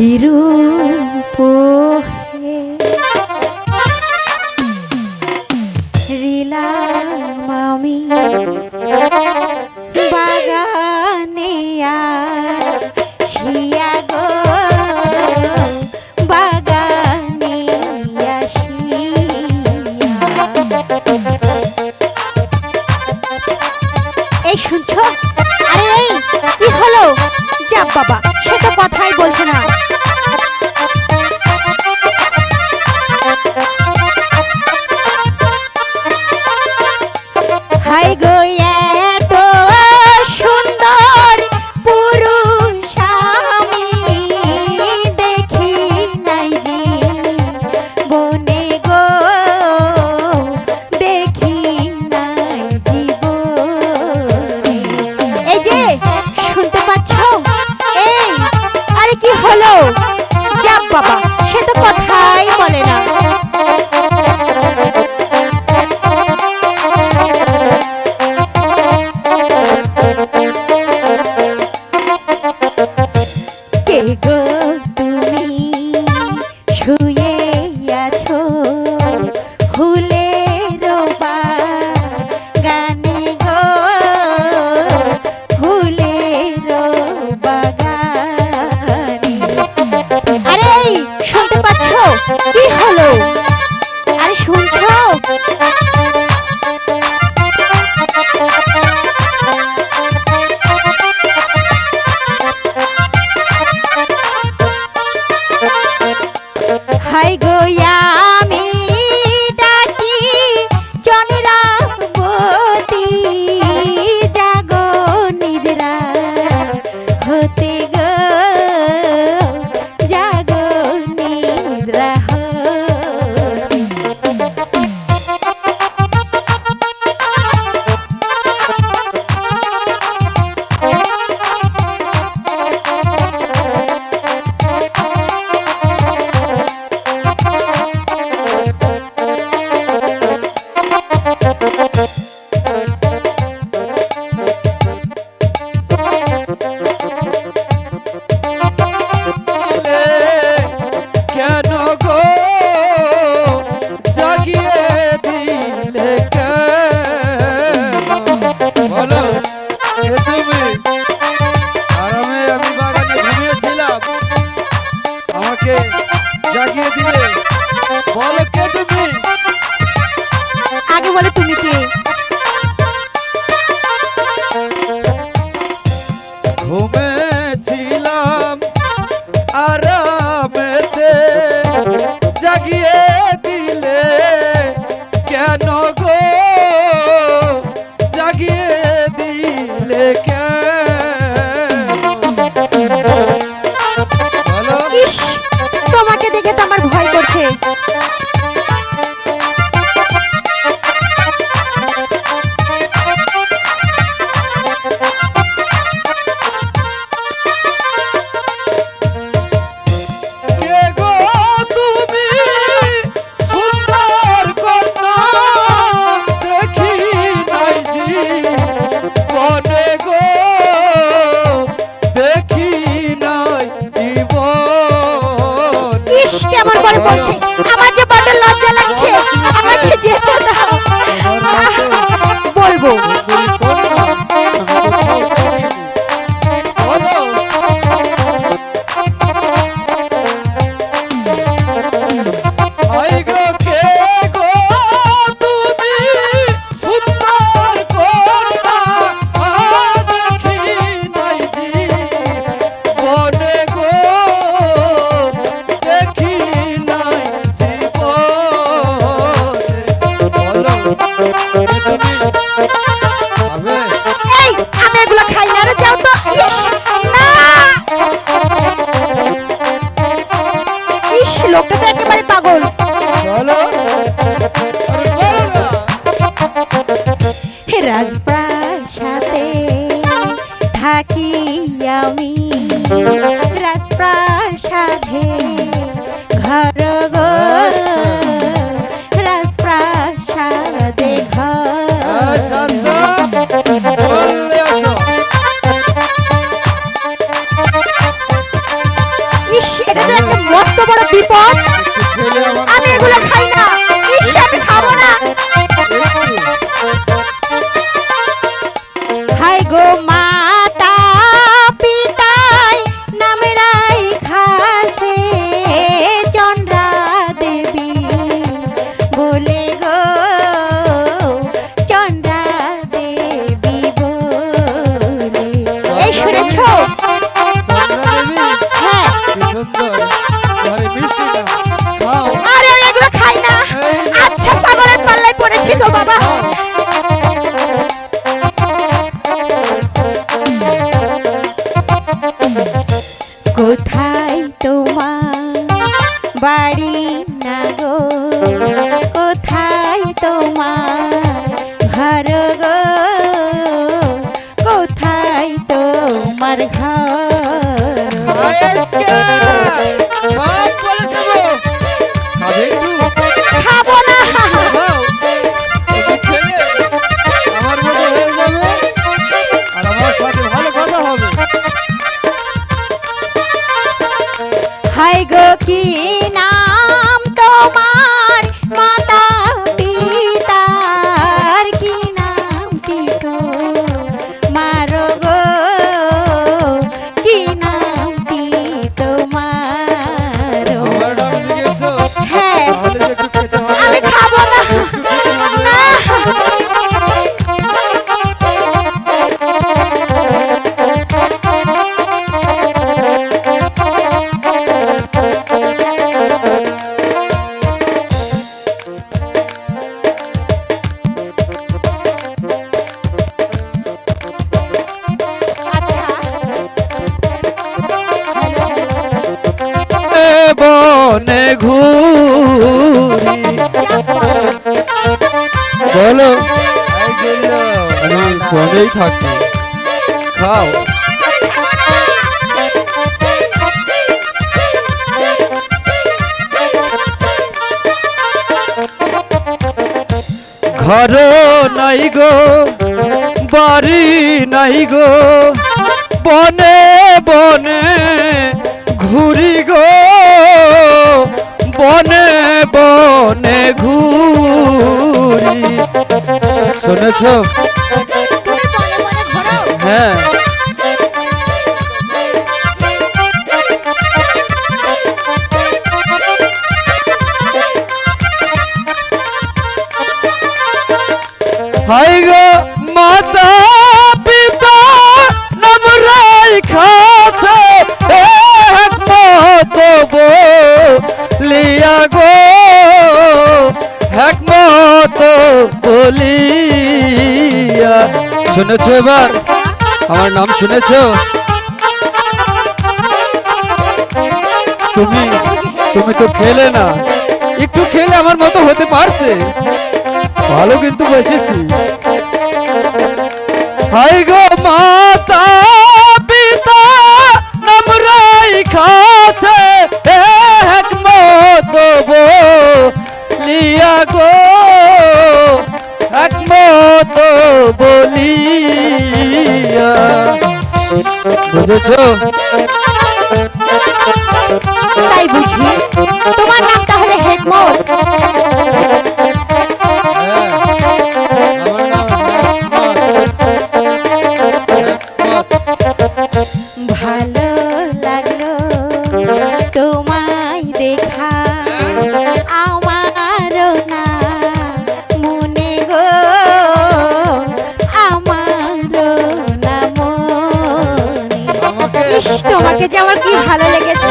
কিরূপ হে রিলাম আমি। জাগিয়ে দিলে বলো কে তুমি? আগে বলে তুমি কে? করছে পরে বলছি আমি। 走宝宝 বনেই থাকি। খাও। ঘর নাই গো, বাড়ি নাই গো, বনে বনে ঘুরি গো, বনে বনে ঘুরি। শুনেছ? হ্যাঁ। হাই গো মাতা পিতা, নাম রাই খাছে এক বলিয়া গো এক মত বলিয়া। শুনেছো এবার? আমার নাম শুনেছ? তুমি তুমি তো খেলে না। একটু খেলে আমার মতো হতে পারতে। ভালো কিন্তু বসেছি। হাই গো মাতা পিতা নাম রাই খাছে এক মত বলিয়া গো এক মত বলিয়া বুঝেছ? তাই বুঝি। তোমার নাম তাহলে হেকমত। তোমাকে যাওয়ার আমার কি ভালো লেগেছে।